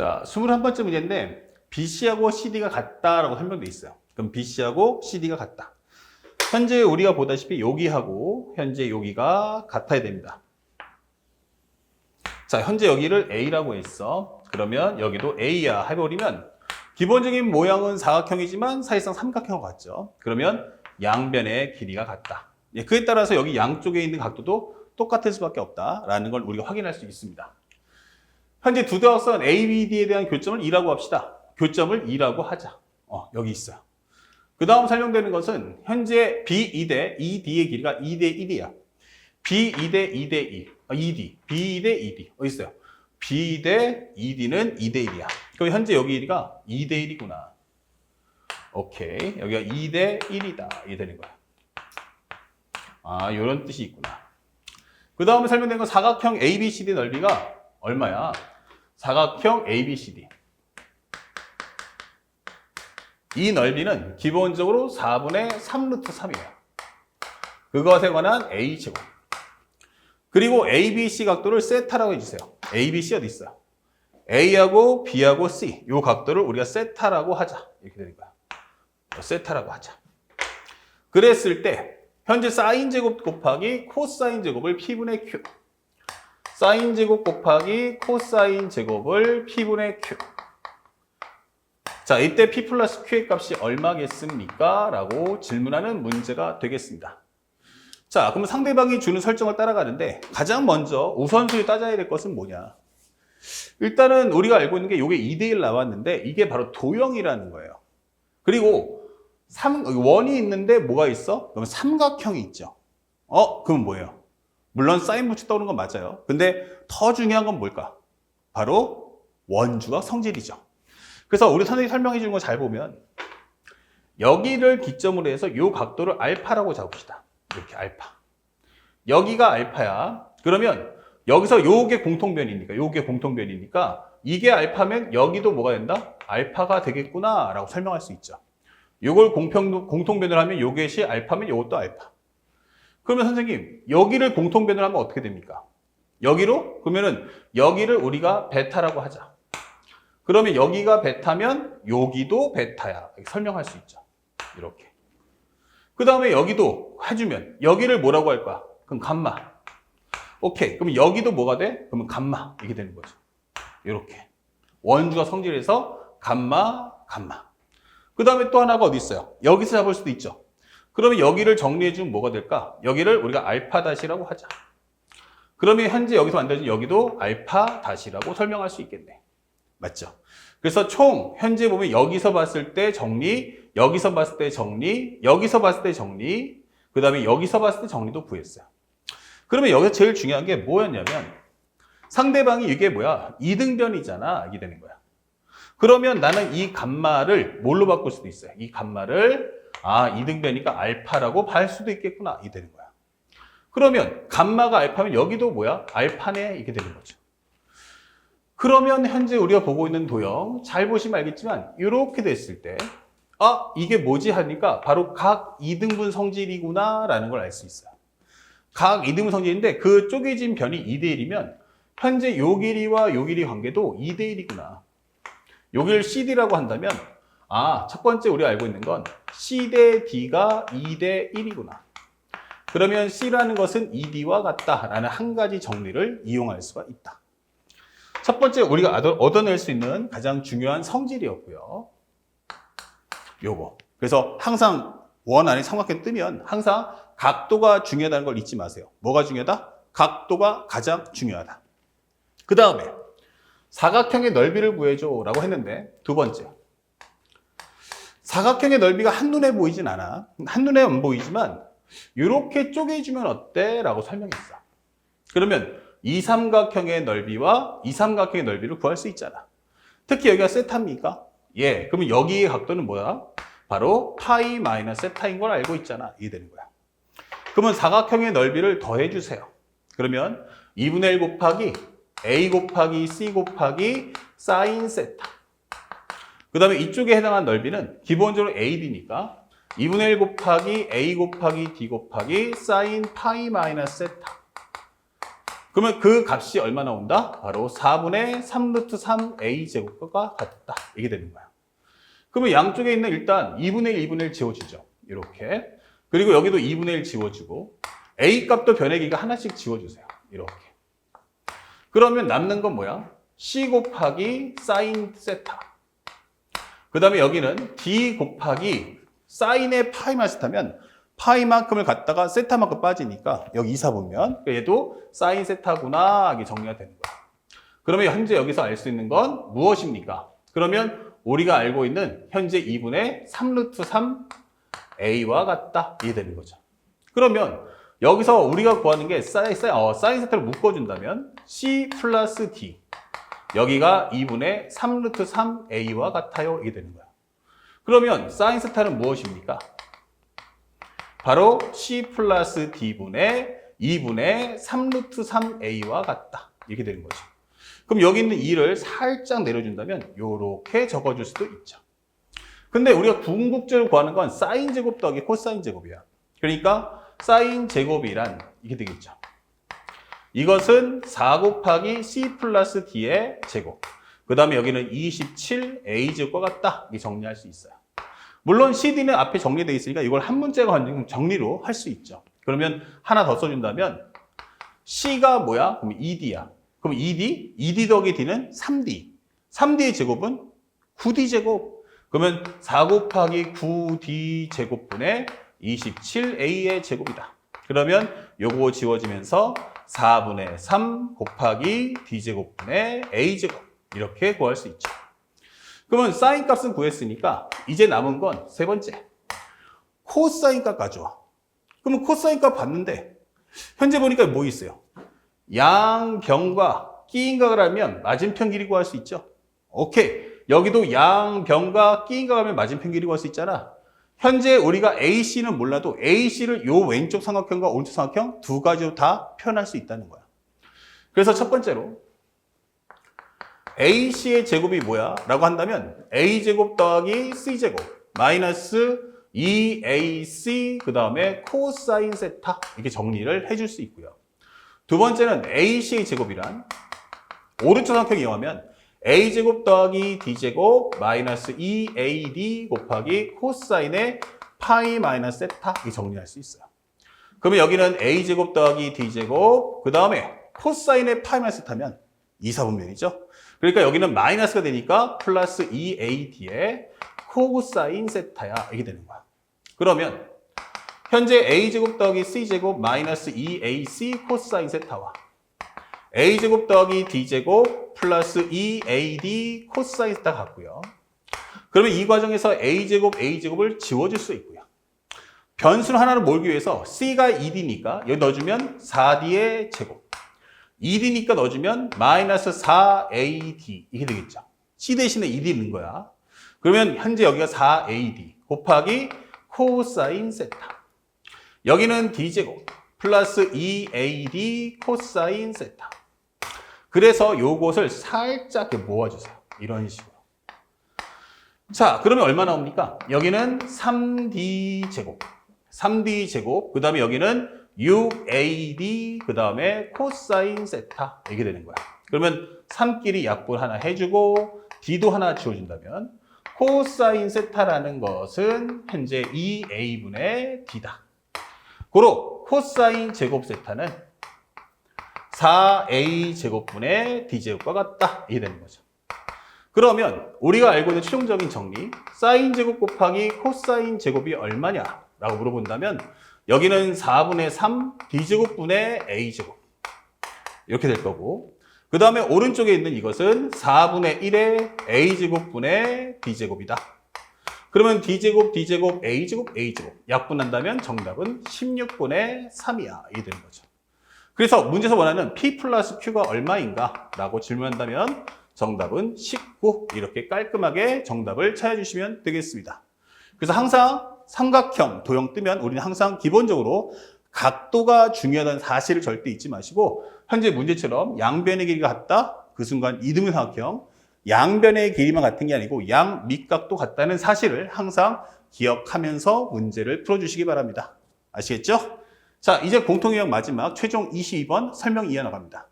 자, 21번째 문제인데 BC하고 CD가 같다라고 설명돼 있어요. 그럼 BC하고 CD가 같다. 현재 우리가 보다시피 여기하고 현재 여기가 같아야 됩니다. 자, 현재 여기를 A라고 했어. 그러면 여기도 A야 해버리면 기본적인 모양은 사각형이지만 사실상 삼각형과 같죠. 그러면 양변의 길이가 같다. 예, 그에 따라서 여기 양쪽에 있는 각도도 똑같을 수밖에 없다라는 걸 우리가 확인할 수 있습니다. 현재 두 대각선 ABD에 대한 교점을 2라고 합시다. 교점을 2라고 하자. 어, 여기 있어요. 그 다음 설명되는 것은 현재 B2대 ED의 길이가 2대 1이야. B2대 2대 2. 어, ED. B2대 ED. 어디 있어요? B 대 ED는 2대 1이야. 그럼 현재 여기 길이가 2대 1이구나. 오케이. 여기가 2대 1이다. 이게 되는 거야. 아, 이런 뜻이 있구나. 그 다음에 설명된 건 사각형 ABCD 넓이가 얼마야? 사각형 ABCD. 이 넓이는 기본적으로 4분의 3루트 3이에요. 그것에 관한 A제곱. 그리고 ABC 각도를 세타라고 해주세요. ABC 어디 있어요? A하고 B하고 C. 이 각도를 우리가 세타라고 하자. 이렇게 되는 거야. 세타라고 하자. 그랬을 때 현재 사인 제곱 곱하기 코사인 제곱을 P분의 Q. 사인 제곱 곱하기 코사인 제곱을 P분의 Q. 자, 이때 P 플러스 Q의 값이 얼마겠습니까? 라고 질문하는 문제가 되겠습니다. 자, 그럼 상대방이 주는 설정을 따라가는데 가장 먼저 우선순위 따져야 될 것은 뭐냐? 일단은 우리가 알고 있는 게 이게 2대1 나왔는데 이게 바로 도형이라는 거예요. 그리고 삼, 원이 있는데 뭐가 있어? 그럼 삼각형이 있죠. 어, 그럼 뭐예요? 물론 사인 붙이 떠오는 건 맞아요. 근데 더 중요한 건 뭘까? 바로 원주각 성질이죠. 그래서 우리 선생님이 설명해 주는 거잘 보면 여기를 기점으로 해서 이 각도를 알파라고 잡읍시다. 이렇게 알파. 여기가 알파야. 그러면 여기서 요게 공통변이니까 요게 공통변이니까 이게 알파면 여기도 뭐가 된다? 알파가 되겠구나 라고 설명할 수 있죠. 요걸 공평, 공통변을 하면 요것이 알파면 요것도 알파. 그러면 선생님 여기를 공통변을 하면 어떻게 됩니까? 여기로? 그러면은 여기를 우리가 베타라고 하자. 그러면 여기가 베타면 여기도 베타야. 이렇게 설명할 수 있죠. 이렇게. 그 다음에 여기도 해주면 여기를 뭐라고 할까? 그럼 감마. 오케이. 그럼 여기도 뭐가 돼? 그러면 감마. 이게 되는 거죠. 이렇게. 원주가 성질에서 감마, 감마. 그 다음에 또 하나가 어디 있어요? 여기서 잡을 수도 있죠. 그러면 여기를 정리해 주면 뭐가 될까? 여기를 우리가 알파 다시라고 하자. 그러면 현재 여기서 만들어진 여기도 알파 다시라고 설명할 수 있겠네. 맞죠? 그래서 총 현재 보면 여기서 봤을 때 정리, 여기서 봤을 때 정리, 여기서 봤을 때 정리, 그 다음에 여기서 봤을 때 정리도 구했어요. 그러면 여기서 제일 중요한 게 뭐였냐면 상대방이 이게 뭐야? 이등변이잖아. 이게 되는 거야. 그러면 나는 이 감마를 뭘로 바꿀 수도 있어요. 이 감마를 아 이등변이니까 알파라고 할 수도 있겠구나. 이게 되는 거야. 그러면 감마가 알파면 여기도 뭐야? 알파네. 이게 되는 거죠. 그러면 현재 우리가 보고 있는 도형 잘 보시면 알겠지만 이렇게 됐을 때 아, 이게 뭐지 하니까 바로 각 이등분 성질이구나 라는 걸 알 수 있어요. 각 이등분 성질인데 그 쪼개진 변이 2대 1이면 현재 요 길이와 요 길이 관계도 2대 1이구나. 여기를 CD라고 한다면 아, 첫 번째 우리가 알고 있는 건 C 대 D가 2 대 1이구나. 그러면 C라는 것은 ED와 같다라는 한 가지 정리를 이용할 수가 있다. 첫 번째 우리가 얻어- 얻어낼 수 있는 가장 중요한 성질이었고요. 요거. 그래서 항상 원 안에 삼각형 뜨면 항상 각도가 중요하다는 걸 잊지 마세요. 뭐가 중요하다? 각도가 가장 중요하다. 그 다음에 사각형의 넓이를 구해줘 라고 했는데 두 번째. 사각형의 넓이가 한눈에 보이진 않아. 한눈에 안 보이지만 이렇게 쪼개주면 어때? 라고 설명했어. 그러면 이 삼각형의 넓이와 이 삼각형의 넓이를 구할 수 있잖아. 특히 여기가 세타입니까? 예. 그러면 여기의 각도는 뭐야? 바로 파이 마이너스 세타인 걸 알고 있잖아. 이게 되는 거야. 그러면 사각형의 넓이를 더해 주세요. 그러면 2분의 1 곱하기 a 곱하기 c 곱하기 사인 세타. 그 다음에 이쪽에 해당한 넓이는 기본적으로 AD니까 2분의 1 곱하기 a 곱하기 d 곱하기 사인 파이 마이너스 세타. 그러면 그 값이 얼마 나온다? 바로 4분의 3루트 3a 제곱과 같다. 이게 되는 거야. 그러면 양쪽에 있는 일단 2분의 1, 2분의 1 지워지죠. 이렇게. 그리고 여기도 2분의 1 지워지고 a 값도 변해기가 하나씩 지워주세요. 이렇게. 그러면 남는 건 뭐야? c 곱하기 사인 세타. 그 다음에 여기는 d 곱하기 사인의 파이 마스타면 파이만큼을 갖다가 세타만큼 빠지니까 여기 이사 보면 얘도 사인 세타구나 이게 정리가 되는 거야. 그러면 현재 여기서 알 수 있는 건 무엇입니까? 그러면 우리가 알고 있는 현재 2분의 3루트 3a와 같다 이게 되는 거죠. 그러면 여기서 우리가 구하는 게 사인, 사인, 어, 사인 세타를 묶어준다면 c 플러스 d 여기가 2분의 3루트 3a와 같아요 이게 되는 거야. 그러면 사인 세타는 무엇입니까? 바로 c 플러스 d분의 2분의 3루트 3a와 같다. 이렇게 되는 거죠. 그럼 여기 있는 2를 살짝 내려준다면 이렇게 적어줄 수도 있죠. 근데 우리가 궁극적으로 구하는 건 사인 제곱 더하기 코사인 제곱이야. 그러니까 사인 제곱이란 이게 되겠죠. 이것은 4 곱하기 c 플러스 d의 제곱. 그 다음에 여기는 27a 제곱과 같다. 이게 정리할 수 있어요. 물론 CD는 앞에 정리되어 있으니까 이걸 한 문제가 정리로 할 수 있죠. 그러면 하나 더 써준다면 C가 뭐야? 그럼 2D야. 그럼 2D, 2D 더하기 D는 3D. 3D의 제곱은 9D 제곱. 그러면 4 곱하기 9D 제곱분의 27A의 제곱이다. 그러면 요거 지워지면서 4분의 3 곱하기 D 제곱분의 A 제곱. 이렇게 구할 수 있죠. 그러면 사인 값은 구했으니까 이제 남은 건 세 번째. 코사인 값 가져와. 그러면 코사인 값 봤는데 현재 보니까 뭐 있어요? 양변과 끼인각을 하면 맞은편 길이 구할 수 있죠. 오케이. 여기도 양변과 끼인각을 하면 맞은편 길이 구할 수 있잖아. 현재 우리가 AC는 몰라도 AC를 요 왼쪽 삼각형과 오른쪽 삼각형 두 가지로 다 표현할 수 있다는 거야. 그래서 첫 번째로 AC의 제곱이 뭐야? 라고 한다면 A제곱 더하기 C제곱 마이너스 2AC 그 다음에 코사인 세타 이렇게 정리를 해줄 수 있고요. 두 번째는 AC의 제곱이란 오른쪽 삼각형에 의하면 A제곱 더하기 D제곱 마이너스 2AD 곱하기 코사인의 파이 마이너스 세타 이렇게 정리할 수 있어요. 그러면 여기는 A제곱 더하기 D제곱 그 다음에 코사인의 파이 마이너스 세타면 이사분면이죠. 그러니까 여기는 마이너스가 되니까 플러스 2AD의 코사인 세타야 이게 되는 거야. 그러면 현재 A제곱 더하기 C제곱 마이너스 2AC 코사인 세타와 A제곱 더하기 D제곱 플러스 2AD 코사인 세타 같고요. 그러면 이 과정에서 A제곱 A제곱을 지워줄 수 있고요. 변수를 하나를 몰기 위해서 C가 2D니까 여기 넣어주면 4D의 제곱 2D니까 넣어주면 마이너스 4AD 이게 되겠죠. C 대신에 2D 넣는 거야. 그러면 현재 여기가 4AD 곱하기 코사인 세타. 여기는 D제곱 플러스 2AD 코사인 세타. 그래서 요것을 살짝 이렇게 모아주세요. 이런 식으로. 자, 그러면 얼마 나옵니까? 여기는 3D 제곱. 3D 제곱. 그 다음에 여기는 6AD 그 다음에 코사인 세타 이게 되는 거야. 그러면 3끼리 약분 하나 해주고 D도 하나 지워준다면 코사인 세타라는 것은 현재 2A분의 D다. 고로 코사인 제곱 세타는 4A 제곱분의 D 제곱과 같다. 이게 되는 거죠. 그러면 우리가 알고 있는 최종적인 정리 사인 제곱 곱하기 코사인 제곱이 얼마냐 라고 물어본다면 여기는 4분의 3 D제곱분의 A제곱 이렇게 될 거고 그 다음에 오른쪽에 있는 이것은 4분의 1의 A제곱분의 D제곱이다. 그러면 D제곱, D제곱, A제곱, A제곱 약분한다면 정답은 16분의 3이야. 이게 되는 거죠. 그래서 문제에서 원하는 P 플러스 Q가 얼마인가? 라고 질문한다면 정답은 19 이렇게 깔끔하게 정답을 찾아주시면 되겠습니다. 그래서 항상 삼각형, 도형 뜨면 우리는 항상 기본적으로 각도가 중요하다는 사실을 절대 잊지 마시고 현재 문제처럼 양변의 길이가 같다? 그 순간 이등분 삼각형 양변의 길이만 같은 게 아니고 양 밑각도 같다는 사실을 항상 기억하면서 문제를 풀어주시기 바랍니다. 아시겠죠? 자, 이제 공통유형 마지막 최종 22번 설명 이어 나갑니다.